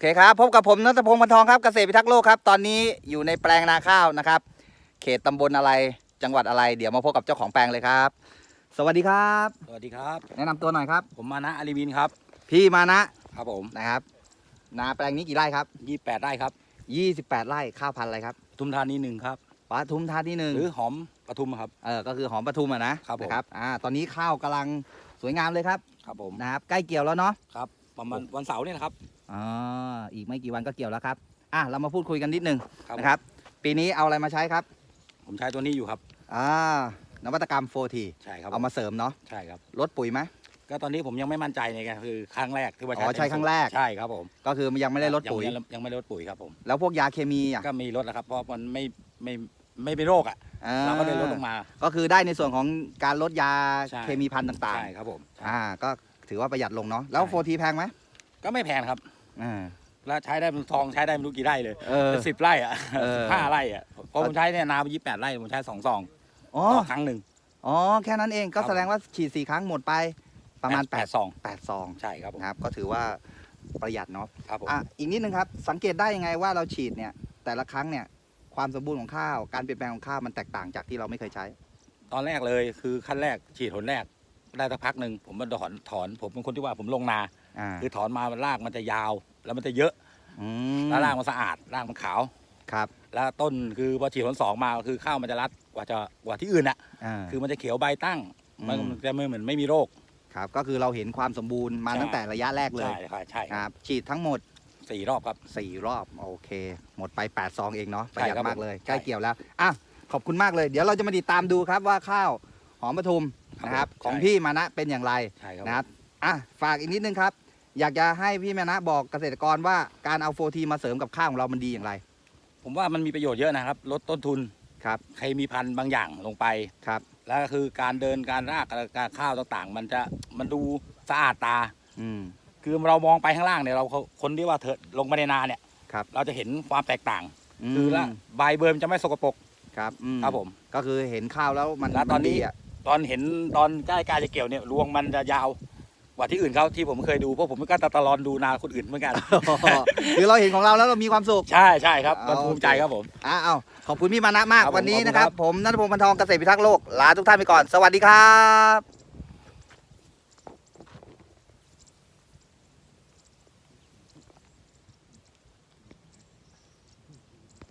เคครับ พบกับผมนัทพงศ์พันทองครับเกษตรพิทักษ์โลกครับ ตอนนี้อยู่ในแปลงนาข้าวนะครับ เขตตำบลอะไรจังหวัดอะไร เดี๋ยวมาพบกับเจ้าของแปลงเลยครับ สวัสดีครับ สวัสดีครับ แนะนำตัวหน่อยครับ ผมมานะอาลีวินครับ พี่มานะครับผม นะครับ นาแปลงนี้กี่ไร่ครับยี่แปดได้ครับ28 ไร่ข้าวพันธุ์อะไรครับปทุมธานีหนึ่งครับ ปทุมธานีหนึ่งหรือหอมปทุมครับ เออก็คือหอมปทุมอะนะครับผม นะครับอ่าตอนนี้ข้าวกำลังสวยงามเลยครับครับผมนะครับใกล้เกี่ยวแล้วเนาะ ครับประมาณวันเสาร์เนี่ยนะครับ อ่าอีกไม่กี่วันก็เกี่ยวแล้วครับอะเรามาพูดคุยกันนิดนึงครับ นะครับ ปีนี้เอาอะไรมาใช้ครับผมใช้ตัวนี้อยู่ครับ อ่านวัตกรรม 4T ใช่ครับเอามาเสริมเนาะใช่ครับ ลดปุ๋ยไหม ก็ตอนนี้ผมยังไม่มั่นใจในไงคือครั้งแรกที่ว่าอ๋อใช้ครั้งแรก ใช่ครับผมก็คือยังไม่ได้ลดปุ๋ยงยังไม่ได้ลดปุ๋ยครับผม แล้วพวกยาเคมีอะก็มีลดแล้วครับ เพราะมันไม่ไม่ไม่เป็นโรคอะ อ่เราก็เลยลดลงมา ก็คือได้ในส่วนของการลดยาใช่ เคมีพันธุ์ต่างใช่ครับผม ๆ อ่าก็ถือว่าประหยัดลงเนาะแล้ว ใช่ 4T แพงไหมก็ไม่แพงครับ อ่า แล้วใช้ได้เป็นทองใช้ได้ไม่รู้กี่ไร่เลยเออเป็นสิบไร่อะเออห้าไร่อะเพราะผมใช้เนี่ยนาไปยี่แปดไร่ผมใช้สองซองอ๋อ ต่อครั้งหนึ่ง อ๋อ แค่นั้นเองก็ครับ แสดงว่าฉีดสี่ครั้งหมดไปประมาณแปดซอง8 8ซองใช่ครับผมนะครับ ก็ถือว่าประหยัดเนาะครับผมอะอีกนิดนึงครับ สังเกตได้ยังไงว่าเราฉีดเนี่ย แต่ละครั้งเนี่ย ความสมบูรณ์ของข้าว การเปลี่ยนแปลงของข้าวมันแตกต่างจากที่เราไม่เคยใช้ ตอนแรกเลยคือขั้นแรกฉีดหนแรกได้สักพักหนึ่งผมมาถอนถอน ผมเป็นคนที่ว่าผมลงนาอ่า คือถอนมารากมันจะยาว แล้วมันจะเยอะอืมแล้วรากมันสะอาดรากมันขาวครับ แล้วต้นคือพอฉีดหนสองมาคือข้าวมันจะรัดกว่าจะกว่าที่อื่นอะอ่าคือมันจะเขียวใบตั้งมันอืมจะไม่เหมือนไม่มีโรคครับ ก็คือเราเห็นความสมบูรณ์มาใช่ตั้งแต่ระยะแรกเลยใช่ครับใช่ครับฉีดทั้งหมดสี่รอบครับ4รอบโอเค หมดไป8ซองเองเนาะประหยัดใช่ครับมากเลยผมใกล้เกี่ยวแล้วอะขอบคุณมากเลย เดี๋ยวเราจะมาติดตามดูครับว่าข้าวหอมปทุมครับนะครับผมของใช่พี่มานะเป็นอย่างไรใช่ครับนะครับอะฝากอีกนิดนึงครับ อยากจะให้พี่มานะบอกเกษตรกรว่าการเอาโฟทีมาเสริมกับข้าวของเรามันดีอย่างไร ผมว่ามันมีประโยชน์เยอะนะครับ ลดต้นทุนครับเคมีพันธุ์บางอย่างลงไปครับ แล้วก็คือการเดินการรากการข้าวต่างๆ มันจะมันดูสะอาดตา อืมคือเรามองไปข้างล่างเนี่ยเราคนที่ว่าเธอลงมาในนาเนี่ยครับ เราจะเห็นความแตกต่างมคือละใบเบิร์มนจะไม่สกปรกครับอืมครับผม ก็คือเห็นข้าวแล้วมันแล้วตอนนี้มัดีอะตอนเห็นตอนใกล้การจะเกี่ยวเนี่ยรวงมันจะยาว กว่าที่อื่นเขาที่ผมเคยดูเพราะผมก็ตะลอนดูนาคนอื่นเหมือนกันคือเราเห็นของเราแล้วเรามีความสุขใช่ใช่ครับมันเอาภูมิใจครับผมอะเอาขอบคุณพี่มานะมากครับผมวันนี้ขอบคุณนะครับครับ ผมนัทพงศ์พันทองเกษตรพิทักษ์โลกลาทุกท่านไปก่อน สวัสดีครับ